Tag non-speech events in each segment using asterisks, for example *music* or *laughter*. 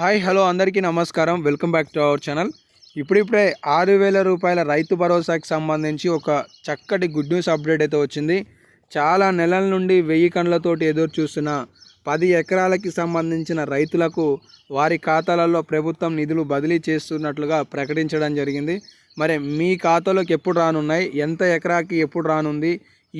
Hi hello అందరికీ నమస్కారం. Welcome back to our channel. ఇప్పుడిప్పుడే ఆరు వేల రూపాయల రైతు భరోసాకి సంబంధించి ఒక చక్కటి గుడ్ న్యూస్ అప్డేట్ అయితే వచ్చింది. చాలా నెలల నుండి వెయ్యి కండ్లతోటి ఎదురు చూస్తున్న పది ఎకరాలకి సంబంధించిన రైతులకు వారి ఖాతాలలో ప్రభుత్వం నిధులు బదిలీ చేస్తున్నట్లుగా ప్రకటించడం జరిగింది. మరి మీ ఖాతాలోకి ఎప్పుడు రానున్నాయి? ఎంత ఎకరాకి ఎప్పుడు రానుంది?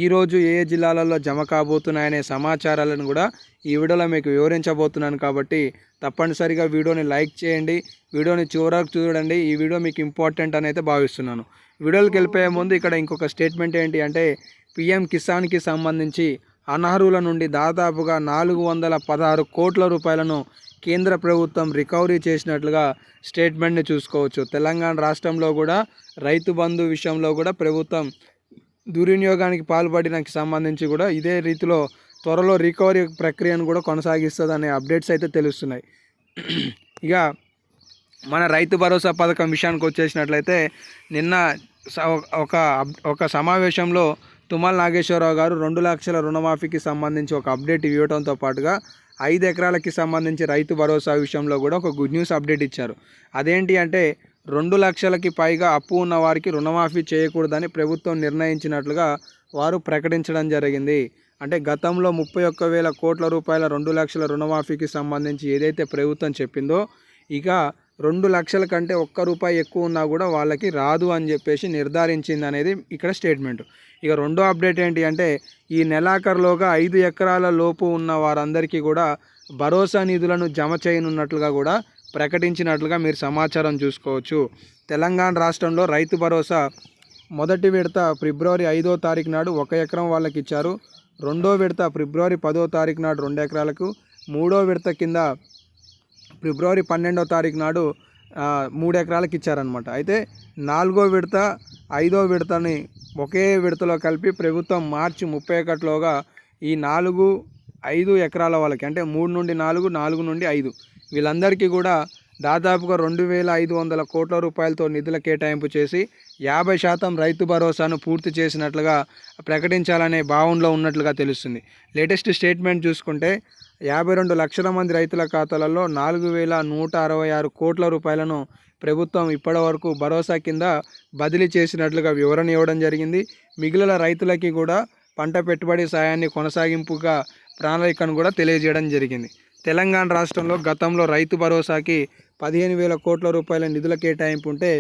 ఈరోజు ఏ ఏ జిల్లాలలో జమ కాబోతున్నాయనే సమాచారాలను కూడా ఈ వీడియోలో మీకు వివరించబోతున్నాను కాబట్టి తప్పనిసరిగా వీడియోని లైక్ చేయండి వీడియోని చివరకు చూడండి. ఈ వీడియో మీకు ఇంపార్టెంట్ అని అయితే భావిస్తున్నాను. వీడియోకి వెళ్ళిపోయే ముందు ఇక్కడ ఇంకొక స్టేట్మెంట్ ఏంటి అంటే పిఎం కిసాన్కి సంబంధించి అనర్హుల నుండి దాదాపుగా నాలుగు వందల పదహారు కోట్ల రూపాయలను కేంద్ర ప్రభుత్వం రికవరీ చేసినట్లుగా స్టేట్మెంట్ని చూసుకోవచ్చు. తెలంగాణ రాష్ట్రంలో కూడా రైతు బంధు విషయంలో కూడా ప్రభుత్వం దుర్వినియోగానికి పాల్పడినకి సంబంధించి కూడా ఇదే రీతిలో త్వరలో రికవరీ ప్రక్రియను కూడా కొనసాగిస్తుందనే అప్డేట్స్ అయితే తెలుస్తున్నాయి. ఇక మన రైతు భరోసా పథకం విషయానికి వచ్చేసినట్లయితే నిన్న ఒక ఒక సమావేశంలో తుమ్మల నాగేశ్వరరావు గారు రెండు లక్షల రుణమాఫీకి సంబంధించి ఒక అప్డేట్ ఇవ్వడంతో పాటుగా ఐదు ఎకరాలకి సంబంధించి రైతు భరోసా విషయంలో కూడా ఒక గుడ్ న్యూస్ అప్డేట్ ఇచ్చారు. అదేంటి అంటే రెండు లక్షలకి పైగా అప్పు ఉన్న వారికి రుణమాఫీ చేయకూడదని ప్రభుత్వం నిర్ణయించినట్లుగా వారు ప్రకటించడం జరిగింది. అంటే గతంలో ముప్పై ఒక్క వేల కోట్ల రూపాయల రెండు లక్షల రుణమాఫీకి సంబంధించి ఏదైతే ప్రభుత్వం చెప్పిందో ఇక రెండు లక్షల కంటే ఒక్క రూపాయి ఎక్కువ ఉన్నా కూడా వాళ్ళకి రాదు అని చెప్పేసి నిర్ధారించింది అనేది ఇక్కడ స్టేట్మెంట్. ఇక రెండో అప్డేట్ ఏంటి అంటే ఈ నెలాఖరులోగా ఐదు ఎకరాల లోపు ఉన్న వారందరికీ కూడా భరోసా నిధులను జమ చేయనున్నట్లుగా కూడా ప్రకటించినట్లుగా మీరు సమాచారం చూసుకోవచ్చు. తెలంగాణ రాష్ట్రంలో రైతు భరోసా మొదటి విడత ఫిబ్రవరి ఐదో తారీఖు నాడు ఒక ఎకరం వాళ్ళకి ఇచ్చారు. రెండో విడత ఫిబ్రవరి పదో తారీఖు నాడు రెండు ఎకరాలకు మూడో విడత కింద ఫిబ్రవరి పన్నెండో తారీఖు నాడు మూడు ఎకరాలకు ఇచ్చారనమాట అయితే నాలుగో విడత ఐదో విడతని ఒకే విడతలో కలిపి ప్రభుత్వం మార్చి ముప్పై ఒకటిలోగా ఈ నాలుగు ఐదు ఎకరాల వాళ్ళకి అంటే మూడు నుండి నాలుగు నాలుగు నుండి ఐదు వీళ్ళందరికీ కూడా దాదాపుగా రెండు వేల ఐదు వందల కోట్ల రూపాయలతో నిధుల కేటాయింపు చేసి యాభై శాతం రైతు భరోసాను పూర్తి చేసినట్లుగా ప్రకటించాలనే భావనలో ఉన్నట్లుగా తెలుస్తుంది. లేటెస్ట్ స్టేట్మెంట్ చూసుకుంటే యాభై రెండు లక్షల మంది రైతుల ఖాతాలలో నాలుగు వేల నూట అరవై ఆరు కోట్ల రూపాయలను ప్రభుత్వం ఇప్పటి వరకు భరోసా కింద బదిలీ చేసినట్లుగా వివరణ ఇవ్వడం జరిగింది. మిగిలిన రైతులకి కూడా పంట పెట్టుబడి సాయాన్ని కొనసాగింపుగా ప్రణాళికను కూడా తెలియజేయడం జరిగింది. తెలంగాణ రాష్ట్రంలో గతంలో రైతు భరోసాకి పదిహేను వేల కోట్ల రూపాయల నిధుల కేటాయింపు ఉంటే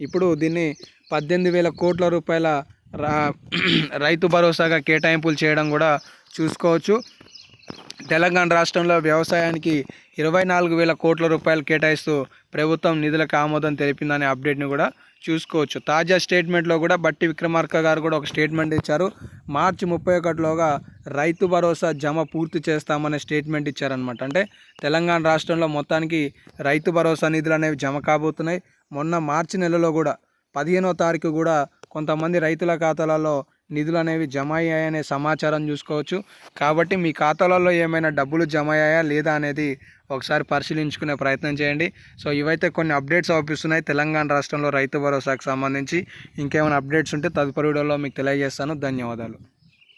ఇప్పుడు దీన్ని పద్దెనిమిది వేల కోట్ల రూపాయల *clears throat* రైతు భరోసాగా కేటాయింపులు చేయడం కూడా చూసుకోవచ్చు. తెలంగాణ రాష్ట్రంలో వ్యవసాయానికి ఇరవై నాలుగు వేల కోట్ల రూపాయలు కేటాయిస్తూ ప్రభుత్వం నిధులకు ఆమోదం తెలిపిందనే అప్డేట్ని కూడా చూసుకోవచ్చు. తాజా స్టేట్మెంట్లో కూడా బట్టి విక్రమార్క గారు కూడా ఒక స్టేట్మెంట్ ఇచ్చారు. మార్చి ముప్పై ఒకటిలోగా రైతు భరోసా జమ పూర్తి చేస్తామనే స్టేట్మెంట్ ఇచ్చారనమాట అంటే తెలంగాణ రాష్ట్రంలో మొత్తానికి రైతు భరోసా నిధులు అనేవి జమ కాబోతున్నాయి. మొన్న మార్చి నెలలో కూడా పదిహేనో తారీఖు కూడా కొంతమంది రైతుల ఖాతాలలో నిధులు అనేవి జమ అయ్యాయనే సమాచారం చూసుకోవచ్చు. కాబట్టి మీ ఖాతాలలో ఏమైనా డబ్బులు జమ అయ్యాయా లేదా అనేది ఒకసారి పరిశీలించుకునే ప్రయత్నం చేయండి. సో ఇవైతే కొన్ని అప్డేట్స్ అవుపిస్తున్నాయి తెలంగాణ రాష్ట్రంలో రైతు భరోసాకు సంబంధించి. ఇంకేమైనా అప్డేట్స్ ఉంటే తదుపరి వీడియోలో మీకు తెలియజేస్తాను. ధన్యవాదాలు.